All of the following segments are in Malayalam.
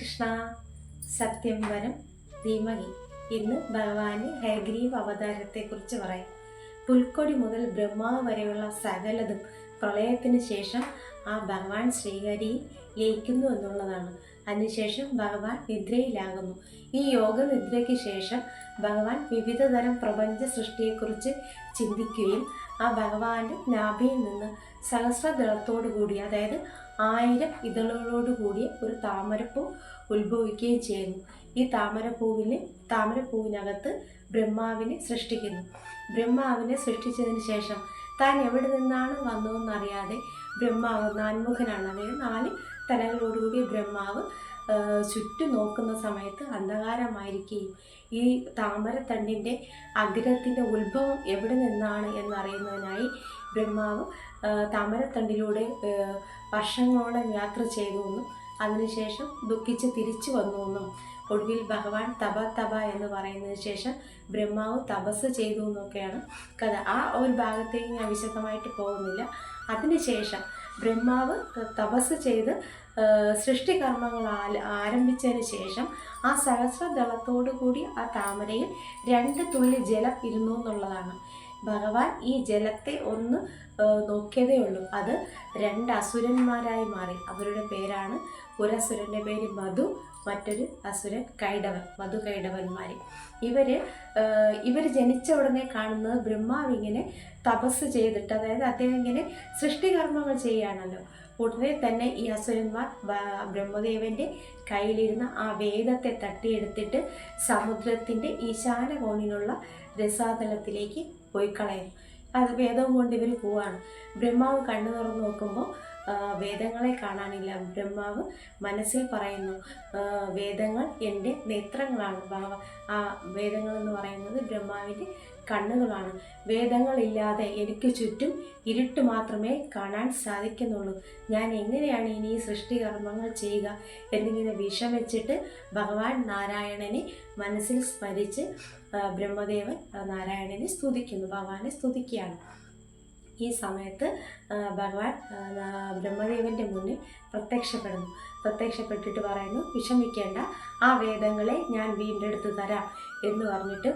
കൃഷ്ണ സത്യം വരം ധീമഹി ഇന്ന് ഭഗവാന് ഹയഗ്രീവ് അവതാരത്തെക്കുറിച്ച് പറയാം. പുൽക്കൊടി മുതൽ ബ്രഹ്മാവ് വരെയുള്ള സകലതും പ്രളയത്തിന് ശേഷം ആ ഭഗവാൻ ശ്രീഹരി ലയിക്കുന്നു എന്നുള്ളതാണ്. അതിനുശേഷം ഭഗവാൻ നിദ്രയിലാകുന്നു. ഈ യോഗ നിദ്രയ്ക്ക് ശേഷം ഭഗവാൻ വിവിധ തരം പ്രപഞ്ച സൃഷ്ടിയെക്കുറിച്ച് ചിന്തിക്കുകയും ആ ഭഗവാന്റെ നാഭിയിൽ നിന്ന് സഹസ്രദളത്തോടു കൂടി അതായത് ആയിരം ഇതളുകളോട് കൂടിയ ഒരു താമരപ്പൂ ഉത്ഭവിക്കുകയും ചെയ്യുന്നു. ഈ താമരപ്പൂവിന് താമരപ്പൂവിനകത്ത് ബ്രഹ്മാവിനെ സൃഷ്ടിക്കുന്നു. ബ്രഹ്മാവിനെ സൃഷ്ടിച്ചതിന് ശേഷം താൻ എവിടെ നിന്നാണ് വന്നതെന്നറിയാതെ ബ്രഹ്മാവ് നാൻമുഖനാണ്. അതായത് നാല് തലകളോടുകൂടിയ ബ്രഹ്മാവ് ചുറ്റും നോക്കുന്ന സമയത്ത് അന്ധകാരമായിരിക്കുകയും ഈ താമരത്തണ്ടിന്റെ അഗ്രത്തിന്റെ ഉത്ഭവം എവിടെ നിന്നാണ് എന്നറിയുന്നതിനായി ബ്രഹ്മാവ് താമരത്തണ്ടിലൂടെ വർഷങ്ങളോളം യാത്ര ചെയ്തു എന്നും അതിനുശേഷം ദുഃഖിച്ച് തിരിച്ചു വന്നു എന്നും ഒടുവിൽ ഭഗവാൻ തപ തപ എന്ന് പറയുന്നതിന് ശേഷം ബ്രഹ്മാവ് തപസ് ചെയ്തു എന്നൊക്കെയാണ് കഥ. ആ ഒരു ഭാഗത്തേക്ക് ഞാൻ വിശദമായിട്ട് പോകുന്നില്ല. അതിനുശേഷം ബ്രഹ്മാവ് തപസ് ചെയ്ത് സൃഷ്ടികർമ്മങ്ങൾ ആരംഭിച്ചതിന് ശേഷം ആ സഹസ്രദളത്തോടു കൂടി ആ താമരയിൽ രണ്ട് തുള്ളി ജലം ഇരുന്നു എന്നുള്ളതാണ് ഭഗവാൻ ഈ ജലത്തെ ഒന്ന് നോക്കിയതേ ഉള്ളൂ. അത് രണ്ട് അസുരന്മാരായി മാറി. അവരുടെ പേരാണ് ഒരസുരന്റെ പേര് മധു മറ്റൊരു അസുരൻ കൈടവൻ മധു കൈടവന്മാർ ഇവർ ഇവർ ജനിച്ച ഉടനെ കാണുന്നത് ബ്രഹ്മാവ് ഇങ്ങനെ തപസ് ചെയ്തിട്ട് അതായത് അദ്ദേഹം ഇങ്ങനെ സൃഷ്ടികർമ്മങ്ങൾ ചെയ്യുകയാണല്ലോ. ഉടനെ തന്നെ ഈ അസുരന്മാർ ബ്രഹ്മദേവന്റെ കയ്യിലിരുന്ന ആ വേദത്തെ തട്ടിയെടുത്തിട്ട് സമുദ്രത്തിന്റെ ഈശാന കോണിലുള്ള രസാതലത്തിലേക്ക് പോയി കളയുന്നു. അത് വേദവും കൊണ്ട് ഇവർ പോവാണ്. ബ്രഹ്മാവ് കണ്ണു തുറന്ന് നോക്കുമ്പോൾ വേദങ്ങളെ കാണാനില്ല. ബ്രഹ്മാവ് മനസ്സിൽ പറയുന്നു വേദങ്ങൾ എന്റെ നേത്രങ്ങളാണ്. ഭാവ ആ വേദങ്ങൾ എന്ന് പറയുന്നത് ബ്രഹ്മാവിന്റെ കണ്ണുകളാണ്. വേദങ്ങളില്ലാതെ എനിക്ക് ചുറ്റും ഇരുട്ട് മാത്രമേ കാണാൻ സാധിക്കുന്നുള്ളൂ. ഞാൻ എങ്ങനെയാണ് ഇനി ഈ സൃഷ്ടികർമ്മങ്ങൾ ചെയ്യുക എന്നിങ്ങനെ വിഷമിച്ചിട്ട് ഭഗവാൻ നാരായണനെ മനസ്സിൽ സ്മരിച്ച് ബ്രഹ്മദേവൻ നാരായണനെ സ്തുതിക്കുന്നു ഭഗവാനെ സ്തുതിക്കുകയാണ്. ഈ സമയത്ത് ഭഗവാൻ ബ്രഹ്മദേവന്റെ മുന്നിൽ പ്രത്യക്ഷപ്പെടുന്നു. പ്രത്യക്ഷപ്പെട്ടിട്ട് പറയുന്നു വിഷമിക്കേണ്ട ആ വേദങ്ങളെ ഞാൻ വീണ്ടെടുത്ത് തരാം എന്ന് പറഞ്ഞിട്ട്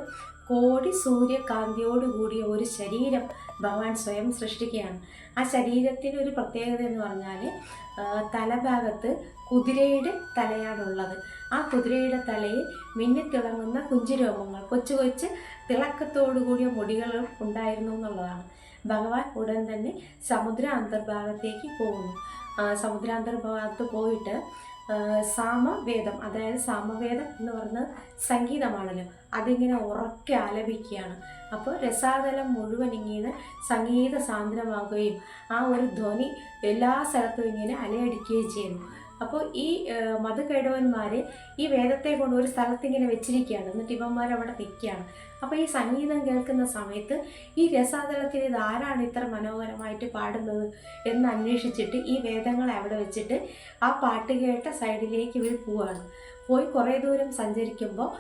കോടി സൂര്യകാന്തിയോടുകൂടിയ ഒരു ശരീരം ഭഗവാൻ സ്വയം സൃഷ്ടിക്കുകയാണ്. ആ ശരീരത്തിന് ഒരു പ്രത്യേകത എന്ന് പറഞ്ഞാൽ തലഭാഗത്ത് കുതിരയുടെ തലയാണുള്ളത്. ആ കുതിരയുടെ തലയിൽ മിന്നിത്തിളങ്ങുന്ന കുഞ്ചുരോമങ്ങൾ കൊച്ചു കൊച്ചു തിളക്കത്തോടു കൂടിയ മുടികളും ഉണ്ടായിരുന്നു എന്നുള്ളതാണ്. ഭഗവാൻ ഉടൻ തന്നെ സമുദ്ര അന്തർഭാഗത്തേക്ക് പോകുന്നു. സമുദ്ര സമുദ്രാന്തർഭാഗത്ത് പോയിട്ട് സാമവേദം അതായത് സാമവേദം എന്ന് പറയുന്നത് സംഗീതമാണല്ലോ. അതിങ്ങനെ ഉറക്കെ ആലപിക്കുകയാണ്. അപ്പോൾ രസാതലം മുഴുവൻ ഇങ്ങനെ സംഗീത സാന്ദ്രമാകുകയും ആ ഒരു ധ്വനി എല്ലാ സ്ഥലത്തും ഇങ്ങനെ അലയടിക്കുകയും ചെയ്യുന്നു. അപ്പോൾ ഈ മതകേടവന്മാർ ഈ വേദത്തെ കൊണ്ട് ഒരു സ്ഥലത്ത് ഇങ്ങനെ വെച്ചിരിക്കുകയാണ്. എന്നിട്ട് ഇവന്മാർ അവിടെ നിൽക്കുകയാണ്. അപ്പോൾ ഈ സംഗീതം കേൾക്കുന്ന സമയത്ത് ഈ രസാതലത്തിൽ ഇത് ആരാണ് ഇത്ര മനോഹരമായിട്ട് പാടുന്നത് എന്ന് അന്വേഷിച്ചിട്ട് ഈ വേദങ്ങളെ അവിടെ വെച്ചിട്ട് ആ പാട്ട് കേട്ട സൈഡിലേക്ക് ഇവർ പോവാണ്. പോയി കുറേ ദൂരം സഞ്ചരിക്കുമ്പോൾ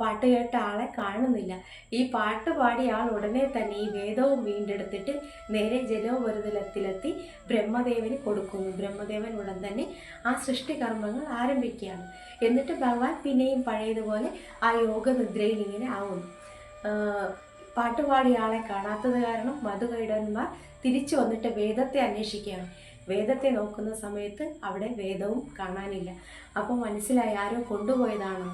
പാട്ട് കേട്ട ആളെ കാണുന്നില്ല. ഈ പാട്ട് പാടിയ ആൾ ഉടനെ തന്നെ ഈ വേദവും വീണ്ടെടുത്തിട്ട് നേരെ ജലോപരിതലത്തിലെത്തി ബ്രഹ്മദേവന് കൊടുക്കുന്നു. ബ്രഹ്മദേവൻ ഉടൻ തന്നെ ആ സൃഷ്ടികർമ്മങ്ങൾ ആരംഭിക്കുകയാണ്. എന്നിട്ട് ഭഗവാൻ പിന്നെയും പഴയതുപോലെ ആ യോഗനിദ്രയിൽ ഇങ്ങനെ ആവുന്നു. പാട്ടുപാടിയ ആളെ കാണാത്തത് കാരണം മധുകൈടന്മാർ തിരിച്ചു വന്നിട്ട് വേദത്തെ അന്വേഷിക്കുകയാണ്. വേദത്തെ നോക്കുന്ന സമയത്ത് അവിടെ വേദവും കാണാനില്ല. അപ്പോൾ മനസ്സിലായി ആരോ കൊണ്ടുപോയതാണോ?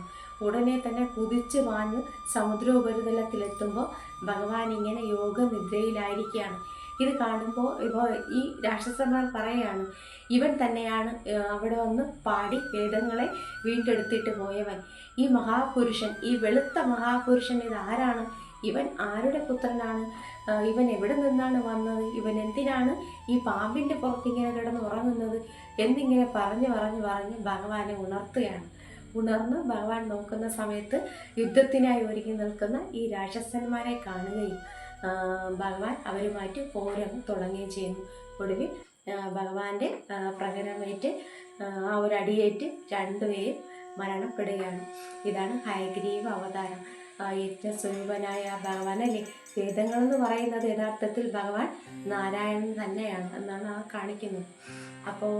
ഉടനെ തന്നെ കുതിച്ചു വാഞ്ഞ് സമുദ്രോപരിതലത്തിലെത്തുമ്പോൾ ഭഗവാൻ ഇങ്ങനെ യോഗനിദ്രയിലായിരിക്കുകയാണ്. ഇത് കാണുമ്പോൾ ഇപ്പോൾ ഈ രാക്ഷസന്മാർ പറയുകയാണ് ഇവൻ തന്നെയാണ് അവിടെ വന്ന് പാടി വേദങ്ങളെ വീണ്ടെടുത്തിട്ട് പോയവൻ. ഈ മഹാപുരുഷൻ ഈ വെളുത്ത മഹാപുരുഷൻ ഇത് ആരാണ് ഇവൻ ആരുടെ പുത്രനാണ്? ഇവൻ എവിടെ നിന്നാണ് വന്നത്? ഇവൻ എന്തിനാണ് ഈ പാമ്പിന്റെ പുറത്ത് ഇങ്ങനെ കിടന്ന് ഉറങ്ങുന്നത്? എന്നിങ്ങനെ പറഞ്ഞ് പറഞ്ഞ് പറഞ്ഞ് ഭഗവാനെ ഉണർത്തുകയാണ്. ഉണർന്ന് ഭഗവാൻ നോക്കുന്ന സമയത്ത് യുദ്ധത്തിനായി ഒരുങ്ങി നിൽക്കുന്ന ഈ രാക്ഷസന്മാരെ കാണുകയും ഭഗവാൻ അവരുമായിട്ട് പോരം തുടങ്ങുകയും ചെയ്യുന്നു. ഒടുവിൽ ഭഗവാന്റെ പ്രകരമേറ്റ് ആ, ഒരു അടിയേറ്റ് രണ്ടുപേരും മരണപ്പെടുകയാണ്. ഇതാണ് ഹയഗ്രീവ അവതാരം. അല്ലേ വേദങ്ങൾ എന്ന് പറയുന്നത് യഥാർത്ഥത്തിൽ ഭഗവാൻ നാരായണൻ തന്നെയാണ് എന്നാണ് ആ കാണിക്കുന്നത്. അപ്പോൾ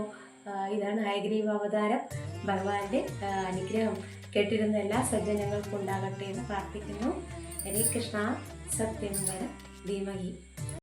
ഇതാണ് ഹൈഗ്രീവ് അവതാരം. ഭഗവാന്റെ അനുഗ്രഹം കേട്ടിരുന്ന എല്ലാ സജ്ജനങ്ങൾക്കും ഉണ്ടാകട്ടെ എന്ന് പ്രാർത്ഥിക്കുന്നു. ഹരേ കൃഷ്ണ സത്യം വര ധീമഹി.